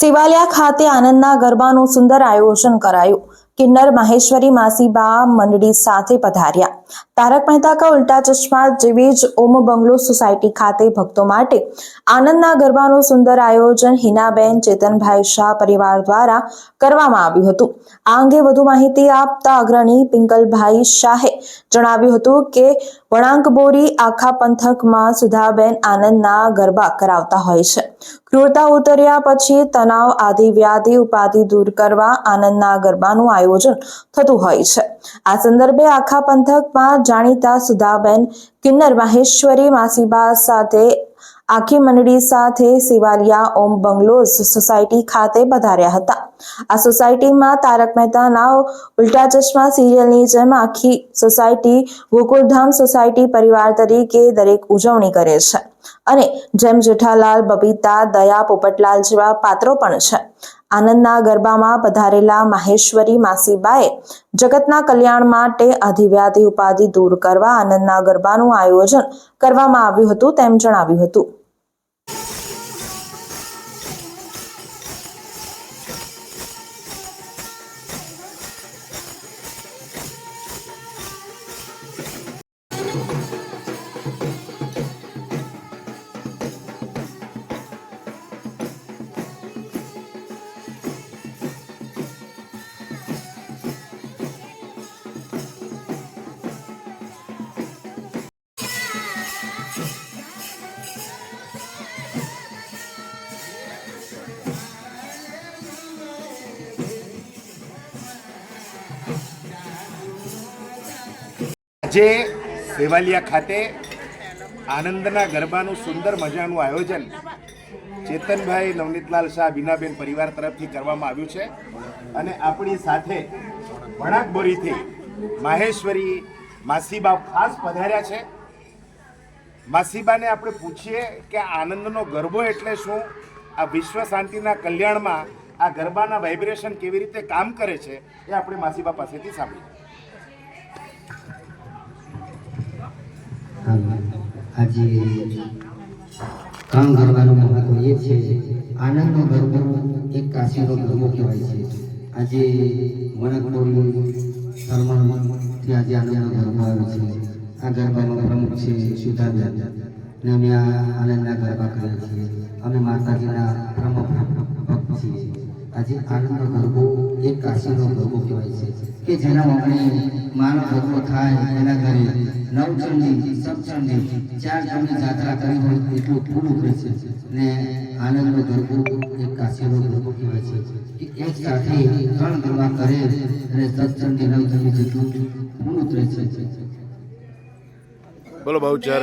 સેવાલિયા ખાતે આનંદના ગરબાનું સુંદર આયોજન કરાયું. કિન્નર મહેશ્વરી માસીબા મંડળી સાથે પધાર્યા. તારક મહેતા કા ઉલ્ટા ચશ્મા જેવી જ ઓમ બંગલો સોસાયટી ખાતે ભક્તો માટે આનંદના ગરબાનું સુંદર આયોજન હિનાબેન, ચેતનભાઈ શાહ પરિવાર દ્વારા કરવામાં આવ્યું હતું. આ અંગે વધુ માહિતી આપતા અગ્રણી પિંકલભાઈ શાહે જણાવ્યું હતું કે વણાંકબોરી આખા પંથકમાં સુધાબેન આનંદના ગરબા કરાવતા હોય છે. ક્રૂરતા ઉતર્યા પછી તણાવ આદિ વ્યાધિ ઉપાધિ દૂર કરવા આનંદના ગરબાનું આયોજન થતું હોય છે. આ સંદર્ભે આખા પંથકમાં જાણીતા સુધાબેન કિન્નર, માહેશ્વરી માસીબા સાથે આખી મંડળી સાથે સિવાલિયા ઓમ બંગલોઝ સોસાયટી ખાતે પધાર્યા હતા. આ સોસાયટીમાં તારક મહેતાના ઉલ્ટા ચશ્મા સિરિયલની જેમ આખી સોસાયટી ગોકુલધામ સોસાયટી પરિવાર તરીકે દરેક ઉજવણી કરે છે. અને જેમ જેઠાલાલ, બબીતા, દયા, પોપટલાલ જેવા પાત્રો પણ છે. આનંદના ગરબામાં પધારેલા માહેશ્વરી માસીબાએ જગતના કલ્યાણ માટે અધિવ્યાધિ ઉપાધિ દૂર કરવા આનંદના ગરબાનું આયોજન કરવામાં આવ્યું હતું તેમ જણાવ્યું હતું. આજે સેવાલિયા ખાતે આનંદના ગરબાનું સુંદર મજાનું આયોજન ચેતનભાઈ નવનીતલાલ શાહ બીનાબેન પરિવાર તરફથી કરવામાં આવ્યું છે. અને આપણી સાથે વણાકબોરીથી માહેશ્વરી માસીબા ખાસ પધાર્યા છે. માસીબાને આપણે પૂછીએ કે આનંદનો ગરબો એટલે શું? આ વિશ્વ શાંતિના કલ્યાણમાં આ ગરબાના વાઇબ્રેશન કેવી રીતે કામ કરે છે એ આપણે માસીબા પાસેથી સાંભળીએ. આજે કામ કરવાનું મહત્વ એ છે, આનંદનો ગરબો એક કાશીનો ગરબો કહેવાય છે. આજે વણકબોલી સન્માનથી આજે આનંદનો ગરબો આવ્યો છે. આ ગરબાનો પ્રમુખ છે સુધાબેન. ને અમે આ આનંદના ગરબા કરીએ છીએ. અમે માતાજીના પ્રમુખ ભક્ત છીએ. આજે આનંદનો ગરબો એક કાશીનો ગરબો કહેવાય છે કે જેના આપણે માનો ગરબો થાય એના ઘરે નવચંડી સપચંડી ચાર ચંડી જાત્રા કરી હોય એટલું પૂરું હોય છે ને આનંદનો ગરબો એક કાશીનો ગરબો કહેવાય છે. કે એક સાથે ત્રણ ગરબા કરે અને સપચંડી નવચંડી જેટલું પૂરું રહે છે. બોલો બહુચર